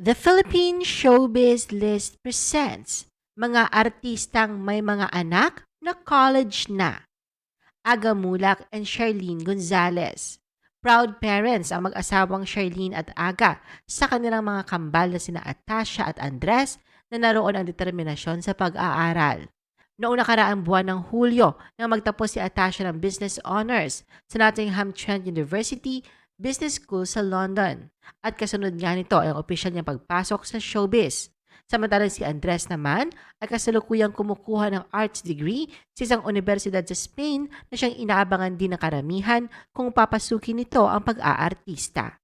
The Philippine Showbiz List presents mga artistang may mga anak na college na. Aga Mulak and Charlene Gonzalez. Proud parents ang mag-asawang Charlene at Aga sa kanilang mga kambal na sina Atasha at Andres na naroon ang determinasyon sa pag-aaral. Noong nakaraang buwan ng Hulyo nang magtapos si Atasha ng Business Honors sa Nottingham Trent University Business School sa London at kasunod nga nito ay ang opisyal niyang pagpasok sa showbiz. Samantalang si Andres naman ay kasalukuyang kumukuha ng arts degree sa isang universidad sa Spain na siyang inaabangan din ng karamihan kung papasukin nito ang pag-aartista.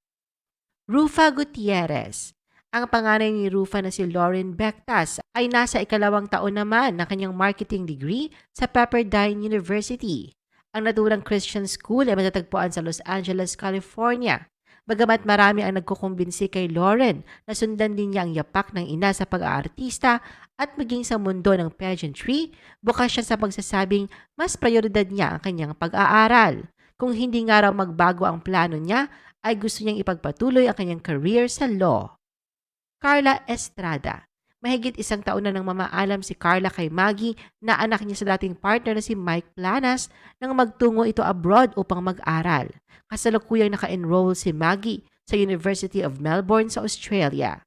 Rufa Gutierrez Ang panganay ni Rufa na si Lauren Bectas ay nasa ikalawang taon naman ng kanyang marketing degree sa Pepperdine University. Ang naturang Christian School ay matatagpuan sa Los Angeles, California. Bagamat marami ang nagkukumbinsi kay Lauren na sundan din niya ang yapak ng ina sa pag-aartista at maging sa mundo ng pageantry, bukas siya sa pagsasabing mas prioridad niya ang kanyang pag-aaral. Kung hindi nga raw magbago ang plano niya, ay gusto niyang ipagpatuloy ang kanyang career sa law. Carla Estrada Mahigit isang taon na nang mamaalam si Carla kay Maggie na anak niya sa dating partner na si Mike Planas nang magtungo ito abroad upang mag-aral. Kasalukuyang naka-enroll si Maggie sa University of Melbourne sa Australia.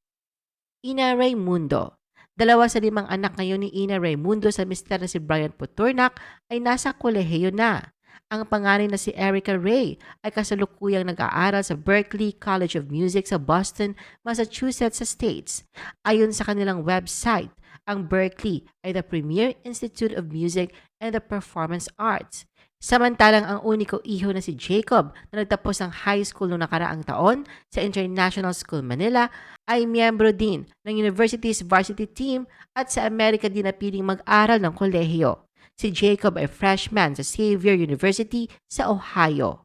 Ina Raimundo Dalawa sa limang anak ngayon ni Ina Raimundo sa mister na si Brian Puturnak ay nasa kolehiyo na. Ang panganay na si Erica Ray ay kasalukuyang nag-aaral sa Berklee College of Music sa Boston, Massachusetts sa States. Ayon sa kanilang website, ang Berklee ay the premier institute of music and the performance arts. Samantalang ang uniko iho na si Jacob na nagtapos ng high school noong nakaraang taon sa International School Manila ay miyembro din ng University's varsity team at sa Amerika din napiling mag-aral ng kolehiyo. Si Jacob ay freshman sa Xavier University sa Ohio.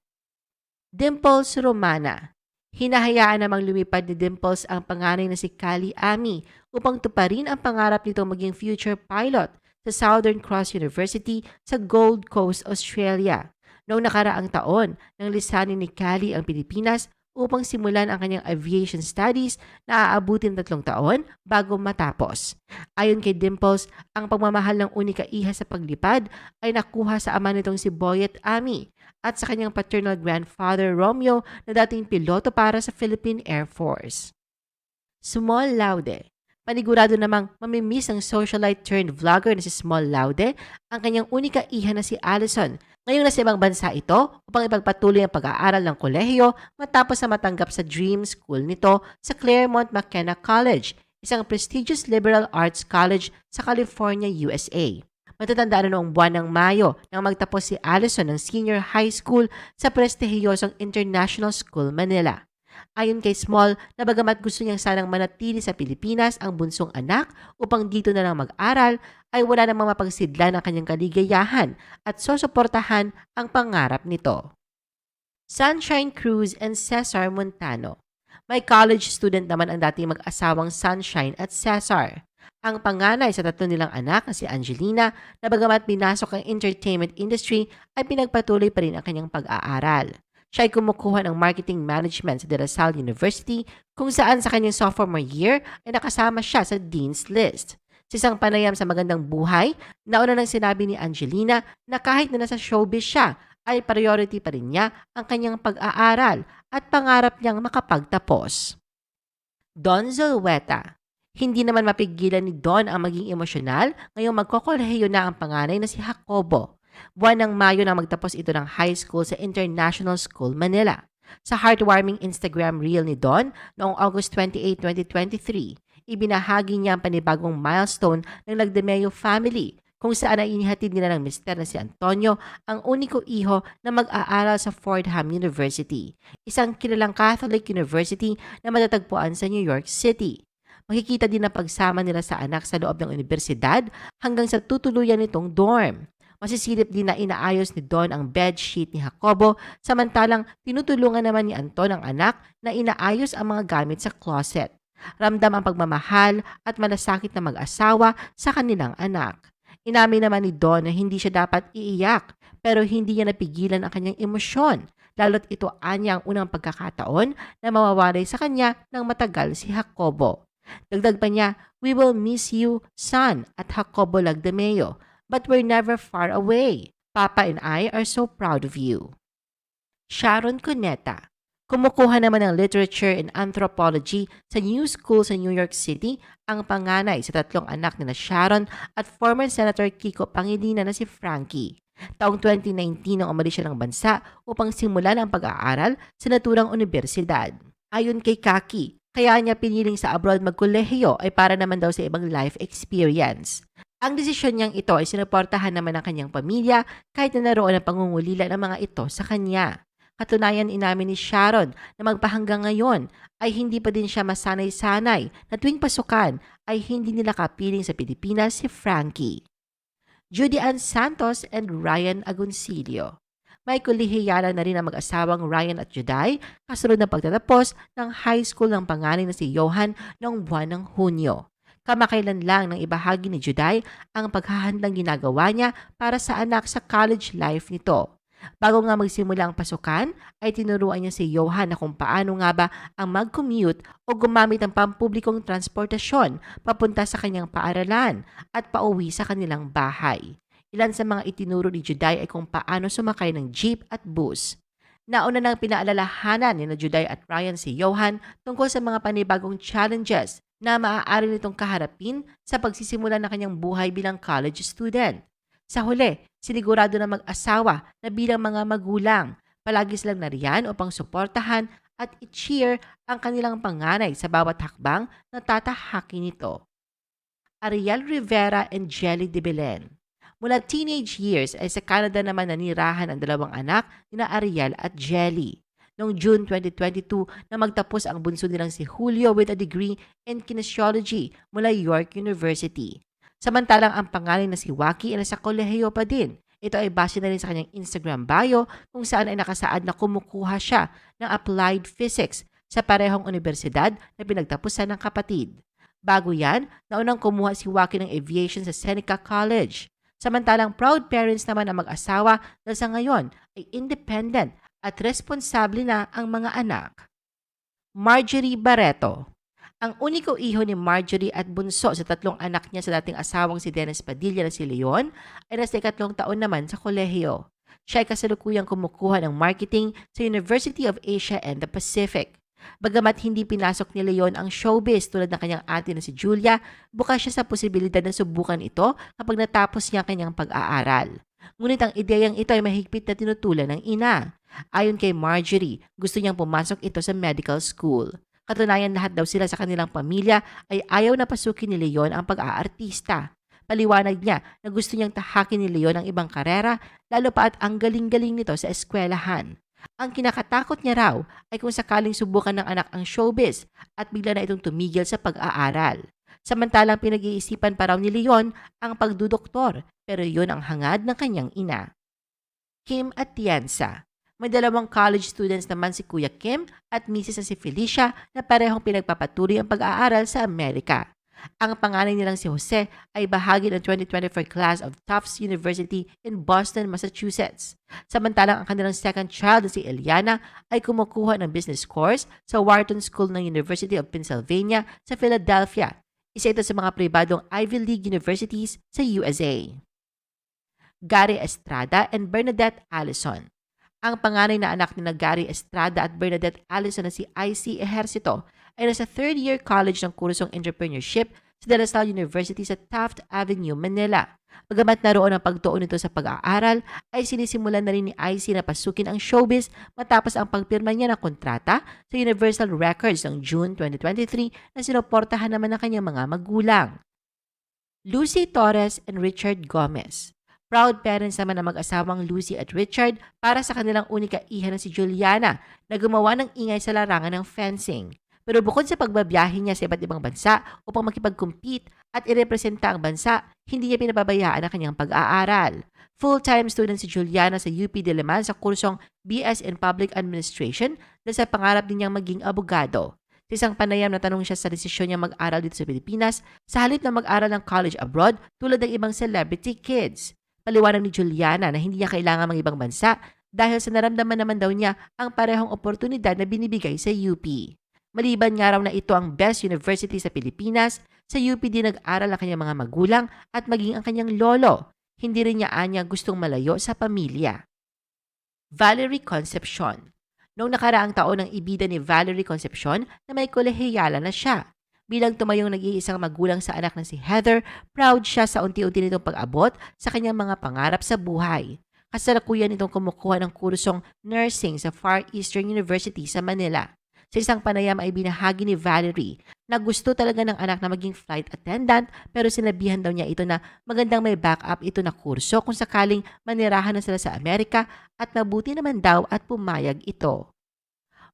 Dimples Romana Hinahayaan namang lumipad ni Dimples ang panganay na si Kali Ami upang tuparin ang pangarap nito maging future pilot sa Southern Cross University sa Gold Coast, Australia. Noong nakaraang taon, nang lisanin ni Kali ang Pilipinas upang simulan ang kanyang aviation studies na aabutin tatlong taon bago matapos. Ayon kay Dimples, ang pagmamahal ng unika iha sa paglipad ay nakuha sa ama nitong si Boyet Ami at sa kanyang paternal grandfather Romeo na dating piloto para sa Philippine Air Force. Small Laude Panigurado namang mamimiss ang socialite turned vlogger na si Small Laude ang kanyang unika iha na si Allison ngayon na sa ibang bansa ito upang ipagpatuloy ang pag-aaral ng kolehiyo matapos na matanggap sa Dream School nito sa Claremont McKenna College, isang prestigious liberal arts college sa California, USA. Matatandaan na noong buwan ng Mayo nang magtapos si Allison ng senior high school sa prestihiyosong International School Manila. Ayon kay Small na bagamat gusto niyang sanang manatili sa Pilipinas ang bunsong anak upang dito na lang mag-aral, ay wala namang mapagsidlan ang kanyang kaligayahan at susuportahan ang pangarap nito. Sunshine Cruz and Cesar Montano May college student naman ang dating mag-asawang Sunshine at Cesar. Ang panganay sa tatlo nilang anak na si Angelina na bagamat binasok ang entertainment industry ay pinagpatuloy pa rin ang kanyang pag-aaral. Siya ay kumukuha ng marketing management sa De La Salle University kung saan sa kanyang sophomore year ay nakasama siya sa Dean's List. Sa isang panayam sa magandang buhay, nauna nang sinabi ni Angelina na kahit na nasa showbiz siya, ay priority pa rin niya ang kanyang pag-aaral at pangarap niyang makapagtapos. Don Zulueta Hindi naman mapigilan ni Don ang maging emosyonal ngayong magkokolehiyo na ang panganay na si Jacobo. Buwan ng Mayo na magtapos ito ng high school sa International School Manila. Sa heartwarming Instagram reel ni Don noong August 28, 2023, ibinahagi niya ang panibagong milestone ng Nagdemeo family kung saan ay inihatid nila ng mister na si Antonio ang uniko iho na mag-aaral sa Fordham University, isang kilalang Catholic University na matatagpuan sa New York City. Makikita din ang pagsama nila sa anak sa loob ng universidad hanggang sa tutuluyan nitong dorm. Masisilip din na inaayos ni Don ang bed sheet ni Jacobo samantalang tinutulungan naman ni Anton ang anak na inaayos ang mga gamit sa closet. Ramdam ang pagmamahal at malasakit na mag-asawa sa kanilang anak. Inamin naman ni Don na hindi siya dapat iiyak pero hindi niya napigilan ang kanyang emosyon lalo't ito anya ang unang pagkakataon na mawawalay sa kanya ng matagal si Jacobo. Dagdag pa niya, We will miss you, son, at Jacobo Lagdameo, but we're never far away. Papa and I are so proud of you. Sharon Cuneta. Kumukuha naman ng literature and anthropology sa New School sa New York City ang panganay sa tatlong anak ni na Sharon at former Senator Kiko Pangilinan na si Frankie. Taong 2019 nang umalis siya ng bansa upang simulan ang pag-aaral sa naturang universidad. Ayon kay Kaki, kaya niya piniling sa abroad magkolehiyo ay para naman daw sa ibang life experience. Ang desisyon niyang ito ay sinuportahan naman ng kanyang pamilya kahit na naroon ang pangungulila ng mga ito sa kanya. Katunayan inamin ni Sharon na magpahanggang ngayon ay hindi pa din siya masanay-sanay na tuwing pasukan ay hindi nila kapiling sa Pilipinas si Frankie. Judy Ann Santos and Ryan Agoncillo. May kulihiyala na rin ang mag-asawang Ryan at Juday kasunod ng pagtatapos ng high school ng panganay na si Johan noong buwan ng Hunyo. Kamakailan lang nang ibahagi ni Juday ang paghahandang ginagawa niya para sa anak sa college life nito. Bago nga magsimula ang pasukan, ay tinuruan niya si Johan na kung paano nga ba ang mag-commute o gumamit ng pampublikong transportasyon papunta sa kanyang paaralan at pauwi sa kanilang bahay. Ilan sa mga itinuro ni Juday ay kung paano sumakay ng jeep at bus. Nauna nang pinaalalahanan ni na Juday at Ryan si Johan tungkol sa mga panibagong challenges na maaari nitong kaharapin sa pagsisimula ng kanyang buhay bilang college student. Sa huli, sinigurado na mag-asawa na bilang mga magulang, palagi silang nariyan upang suportahan at i-cheer ang kanilang panganay sa bawat hakbang na tatahakin nito. Ariel Rivera and Jelly de Belen Mula teenage years ay sa Canada naman nanirahan ang dalawang anak ni Ariel at Jelly. Noong June 2022 na magtapos ang bunso nilang si Julio with a degree in kinesiology mula York University. Samantalang ang pangalan na si Waki ay nasa kolehiyo pa din. Ito ay base na rin sa kanyang Instagram bio kung saan ay nakasaad na kumukuha siya ng applied physics sa parehong universidad na pinagtapusan ng kapatid. Bago yan, naunang kumuha si Waki ng aviation sa Seneca College. Samantalang proud parents naman ang mag-asawa dahil sa ngayon ay independent at responsable na ang mga anak. Marjorie Barreto ang uniko iho ni Marjorie at bunso sa tatlong anak niya sa dating asawang si Dennis Padilla na si Leon ay nasa ikatlong taon naman sa kolehiyo. Siya ay kasalukuyang kumukuha ng marketing sa University of Asia and the Pacific. Bagamat hindi pinasok ni Leon ang showbiz tulad ng kanyang ate na si Julia, bukas siya sa posibilidad na subukan ito kapag natapos niya kanyang pag-aaral. Ngunit ang ideyang ito ay mahigpit na tinutulan ng ina. Ayon kay Marjorie, gusto niyang pumasok ito sa medical school. Katunayan lahat daw sila sa kanilang pamilya ay ayaw na pasukin ni Leon ang pag-aartista. Paliwanag niya na gusto niyang tahakin ni Leon ang ibang karera lalo pa at ang galing-galing nito sa eskwelahan. Ang kinakatakot niya raw ay kung sakaling subukan ng anak ang showbiz at bigla na itong tumigil sa pag-aaral. Samantalang pinag-iisipan pa raw ni Leon ang pagdudoktor pero yun ang hangad ng kanyang ina. Kim Atienza may dalawang college students naman si Kuya Kim at Mrs. na si Felicia na parehong pinagpapatuloy ang pag-aaral sa Amerika. Ang panganay nilang si Jose ay bahagi ng 2024 class of Tufts University in Boston, Massachusetts. Samantalang ang kanilang second child na si Eliana ay kumukuha ng business course sa Wharton School ng University of Pennsylvania sa Philadelphia. Isa ito sa mga pribadong Ivy League universities sa USA. Gary Estrada and Bernadette Allison ang panganay na anak ni Gary Estrada at Bernadette Allison na si IC Ejercito ay nasa third year college ng kursong entrepreneurship sa De La Salle University sa Taft Avenue, Manila. Bagamat naroon ang pagtuon nito sa pag-aaral, ay sinisimulan na rin ni IC na pasukin ang showbiz matapos ang pagpirma niya ng kontrata sa Universal Records noong June 2023 na sinuportahan naman ng kanyang mga magulang. Lucy Torres and Richard Gomez Proud parents naman ng mag-asawang Lucy at Richard para sa kanilang unika iha na si Juliana na gumawa ng ingay sa larangan ng fencing. Pero bukod sa pagbabiyahe niya sa iba't ibang bansa upang makipag-compete at irepresenta ang bansa, hindi niya pinababayaan ang kanyang pag-aaral. Full-time student si Juliana sa UP Diliman sa kursong BS in Public Administration dahil sa pangarap din niyang maging abogado. Sa isang panayam na tanong siya sa desisyon niya mag-aral dito sa Pilipinas, sa halip na mag-aral ng college abroad tulad ng ibang celebrity kids. Paliwanag ni Juliana na hindi niya kailangan mga ibang bansa dahil sa naramdaman naman daw niya ang parehong oportunidad na binibigay sa UP. Maliban nga raw na ito ang best university sa Pilipinas, sa UP din nag-aral ang kanyang mga magulang at maging ang kanyang lolo. Hindi rin niya anya gustong malayo sa pamilya. Valerie Concepcion Noong nakaraang taon ng ibida ni Valerie Concepcion na may kolehiyala na siya. Bilang tumayong nag-iisang magulang sa anak na si Heather, proud siya sa unti-unti nitong pag-abot sa kanyang mga pangarap sa buhay. Kasalukuyan nitong kumukuha ng kursong nursing sa Far Eastern University sa Manila. Sa isang panayam ay binahagi ni Valerie na gusto talaga ng anak na maging flight attendant pero sinabihan daw niya ito na magandang may backup ito na kurso kung sakaling manirahan na sila sa Amerika at mabuti naman daw at pumayag ito.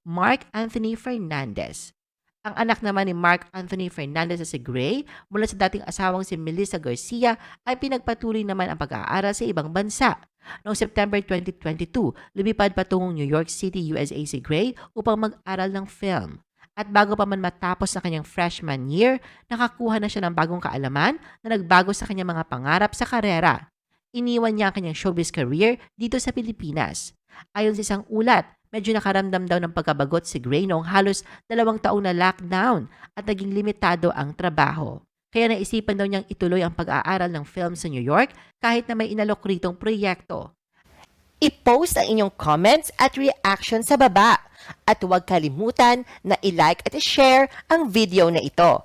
Mark Anthony Fernandez ang anak naman ni Mark Anthony Fernandez na si Gray mula sa dating asawang si Melissa Garcia ay pinagpatuloy naman ang pag-aaral sa ibang bansa. Noong September 2022, lumipad patungong New York City, USA si Gray upang mag-aral ng film. At bago pa man matapos ang kanyang freshman year, nakakuha na siya ng bagong kaalaman na nagbago sa kanyang mga pangarap sa karera. Iniwan niya ang kanyang showbiz career dito sa Pilipinas. Ayon sa isang ulat, medyo nakaramdam daw ng pagkabagot si Gray noong halos dalawang taong na lockdown at naging limitado ang trabaho. Kaya naisipan daw niyang ituloy ang pag-aaral ng film sa New York kahit na may inalok ritong proyekto. I-post ang inyong comments at reaction sa baba. At huwag kalimutan na i-like at i-share ang video na ito.